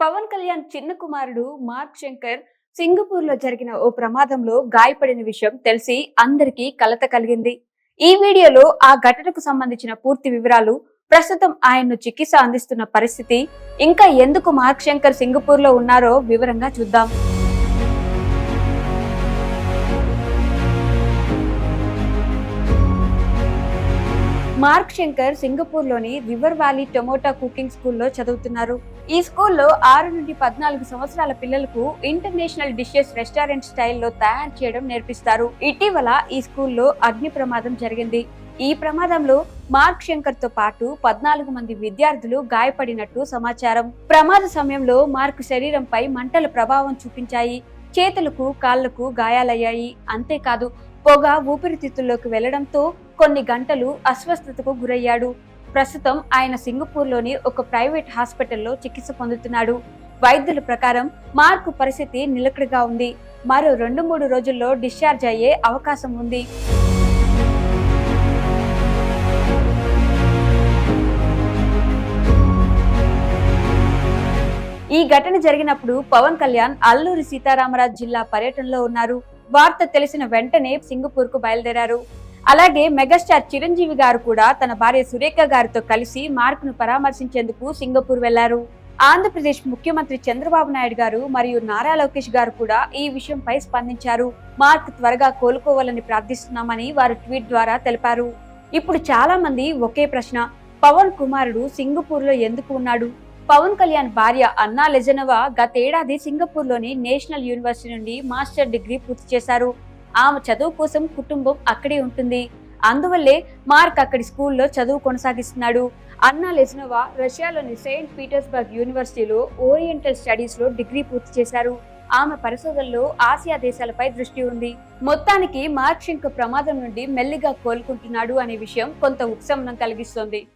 పవన్ కళ్యాణ్ చిన్న కుమారుడు మార్క్ శంకర్ సింగపూర్లో జరిగిన ఓ ప్రమాదంలో గాయపడిన విషయం తెలిసి అందరికీ కలత కలిగింది. ఈ వీడియోలో ఆ ఘటనకు సంబంధించిన పూర్తి వివరాలు ప్రస్తుతం ఆయన్ను చికిత్స అందిస్తున్న పరిస్థితి ఇంకా ఎందుకు మార్క్ శంకర్ సింగపూర్లో ఉన్నారో వివరంగా చూద్దాం. మార్క్ శంకర్ సింగపూర్లోని రివర్ వ్యాలీ టొమాటో కుకింగ్ స్కూల్లో చదువుతున్నారు. ఈ స్కూల్లో ఆరు నుండి పద్నాలుగు సంవత్సరాల పిల్లలకు ఇంటర్నేషనల్ డిషెస్ రెస్టారెంట్ స్టైల్లో తయారు చేయడం నేర్పిస్తారు. ఇటీవల ఈ స్కూల్లో అగ్ని ప్రమాదం జరిగింది. ఈ ప్రమాదంలో మార్క్ శంకర్తో పాటు పద్నాలుగు మంది విద్యార్థులు గాయపడినట్టు సమాచారం. ప్రమాద సమయంలో మార్క్ శరీరంపై మంటల ప్రభావం చూపించాయి. చేతులకు కాళ్ళకు గాయాలయ్యాయి. అంతేకాదు పొగ ఊపిరితిత్తుల్లోకి వెళ్ళడంతో కొన్ని గంటలు అస్వస్థతకు గురయ్యాడు. ప్రస్తుతం ఆయన సింగపూర్లోని ఒక ప్రైవేట్ హాస్పిటల్లో చికిత్స పొందుతున్నాడు. వైద్యుల ప్రకారం మార్క్ పరిస్థితి నిలకడగా ఉంది. మరో రెండు మూడు రోజుల్లో డిశ్చార్జ్ అయ్యే అవకాశం ఉంది. ఈ ఘటన జరిగినప్పుడు పవన్ కళ్యాణ్ అల్లూరి సీతారామరాజు జిల్లా పర్యటనలో ఉన్నారు. వార్త తెలిసిన వెంటనే సింగపూర్కు బయలుదేరారు. అలాగే మెగాస్టార్ చిరంజీవి గారు కూడా తన భార్య సురేఖ గారితో కలిసి మార్క్ను పరామర్శించేందుకు సింగపూర్ వెళ్ళారు. ఆంధ్రప్రదేశ్ ముఖ్యమంత్రి చంద్రబాబు నాయుడు గారు మరియు నారా లోకేష్ గారు కూడా ఈ విషయంపై స్పందించారు. మార్క్ త్వరగా కోలుకోవాలని ప్రార్థిస్తున్నామని వారు ట్వీట్ ద్వారా తెలిపారు. ఇప్పుడు చాలా మంది ఒకే ప్రశ్న పవన్ కుమారుడు సింగపూర్లో ఎందుకు ఉన్నాడు? పవన్ కళ్యాణ్ భార్య అన్నా లెజనవా గతేడాది సింగపూర్లోని నేషనల్ యూనివర్సిటీ నుండి మాస్టర్ డిగ్రీ పూర్తి చేశారు. ఆమె చదువు కోసం కుటుంబం అక్కడే ఉంటుంది. అందువల్లే మార్క్ అక్కడి స్కూల్లో చదువు కొనసాగిస్తున్నాడు. అన్నా లెజ్నోవా రష్యాలోని సెయింట్ పీటర్స్బర్గ్ యూనివర్సిటీలో ఓరియంటల్ స్టడీస్లో డిగ్రీ పూర్తి చేశారు. ఆమె పరిశోధనలో ఆసియా దేశాలపై దృష్టి ఉంది. మొత్తానికి మార్క్ షింక్ ప్రమాదం నుండి మెల్లిగా కోలుకుంటున్నాడు అనే విషయం కొంత ఉపశమనం కలిగిస్తోంది.